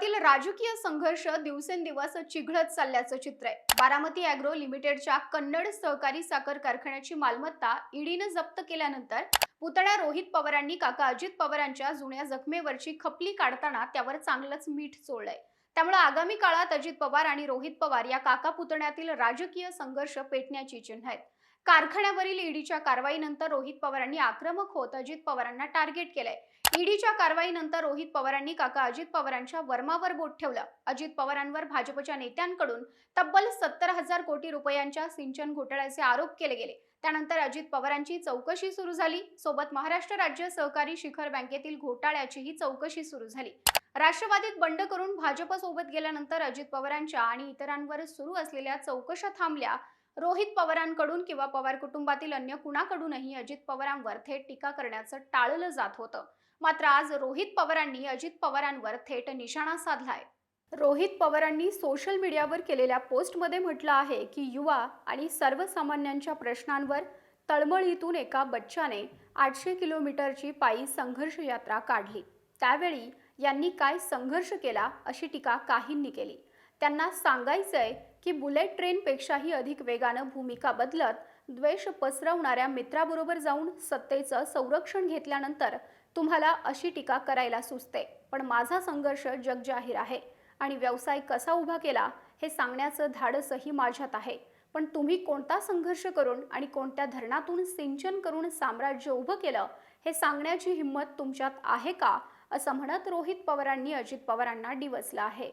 विदर्भातील राजकीय संघर्ष दिवसेंदिवस चिघळत चालल्याचं चित्र आहे. बारामती अॅग्रो लिमिटेडच्या कन्नड सहकारी साखर कारखान्याची मालमत्ता ईडीनं जप्त केल्यानंतर पुतण्या रोहित पवारांनी काका अजित पवारांच्या जुन्या जखमेवरची खपली काढताना त्यावर चांगलंच मीठ चोळलंय. त्यामुळे आगामी काळात अजित पवार आणि रोहित पवार या काका पुतण्यातील राजकीय संघर्ष पेटण्याची चिन्ह आहेत. कारखान्यावरील ईडीच्या कारवाईनंतर रोहित पवारांनी आक्रमक होत अजित पवारांना टार्गेट केलंय. ईडीच्या कारवाईनंतर रोहित पवारांनी काका अजित पवारांच्या वर्मावर बोट ठेवलं. अजित पवारांवर भाजपच्या नेत्यांकडून तब्बल सत्तर हजार कोटी रुपयांच्या सिंचन घोटाळ्याचे आरोप केले गेले. त्यानंतर अजित पवारांची चौकशी सुरू झाली. सोबत महाराष्ट्र राज्य सहकारी शिखर बँकेतील घोटाळ्याचीही चौकशी सुरू झाली. राष्ट्रवादीत बंड करून भाजप सोबत गेल्यानंतर अजित पवारांच्या आणि इतरांवर सुरू असलेल्या चौकशा थांबल्या. रोहित पवारांकडून किंवा पवार कुटुंबातील अन्य कुणाकडूनही अजित पवारांवर थेट टीका करण्याचं टाळलं जात होतं. मात्र आज रोहित पवारांनी अजित पवारांवर थेट निशाणा साधलाय. रोहित पवारांनी सोशल मीडियावर केलेल्या पोस्टमध्ये म्हटलं आहे की युवा आणि सर्वसामान्यांच्या प्रश्नांवर तळमळीतून एका बच्चाने आठशे किलोमीटरची पायी संघर्ष यात्रा काढली. त्यावेळी यांनी काय संघर्ष केला अशी टीका काहींनी केली. त्यांना सांगायचंय की बुलेट ट्रेनपेक्षाही अधिक वेगानं भूमिका बदलत द्वेष पसरवणाऱ्या मित्राबरोबर जाऊन सत्तेचं संरक्षण घेतल्यानंतर तुम्हाला अशी टीका करायला सुचते. पण माझा संघर्ष जगजाहीर आहे आणि व्यवसाय कसा उभा केला हे सांगण्याचं धाडसही माझ्यात आहे. पण तुम्ही कोणता संघर्ष करून आणि कोणत्या धरणातून सिंचन करून साम्राज्य उभं केलं हे सांगण्याची हिंमत तुमच्यात आहे का? असं म्हणत रोहित पवारांनी अजित पवारांना डिवचलं आहे.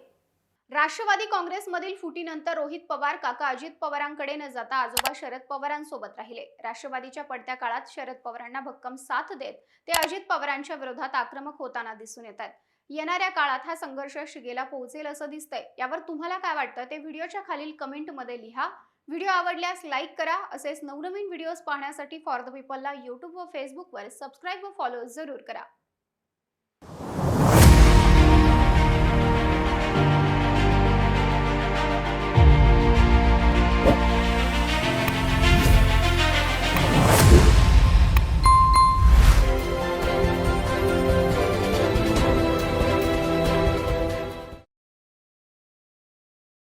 राष्ट्रवादी काँग्रेसमधील फुटीनंतर रोहित पवार काका अजित पवारांकडे न जाता आजोबा शरद पवारांसोबत राहिले. राष्ट्रवादीच्या पडत्या काळात शरद पवारांना भक्कम साथ देत ते अजित पवारांच्या विरोधात आक्रमक होताना दिसून येत आहेत. येणाऱ्या काळात हा संघर्ष शिगेला पोहोचेल असं दिसतंय. यावर तुम्हाला काय वाटतं? ते व्हिडिओच्या खालील कमेंटमध्ये लिहा. व्हिडिओ आवडल्यास लाईक करा. असेच नवनवीन व्हिडिओज पाहण्यासाठी फॉर द पीपलला यूट्यूब व फेसबुकवर सबस्क्राईब व फॉलो जरूर करा.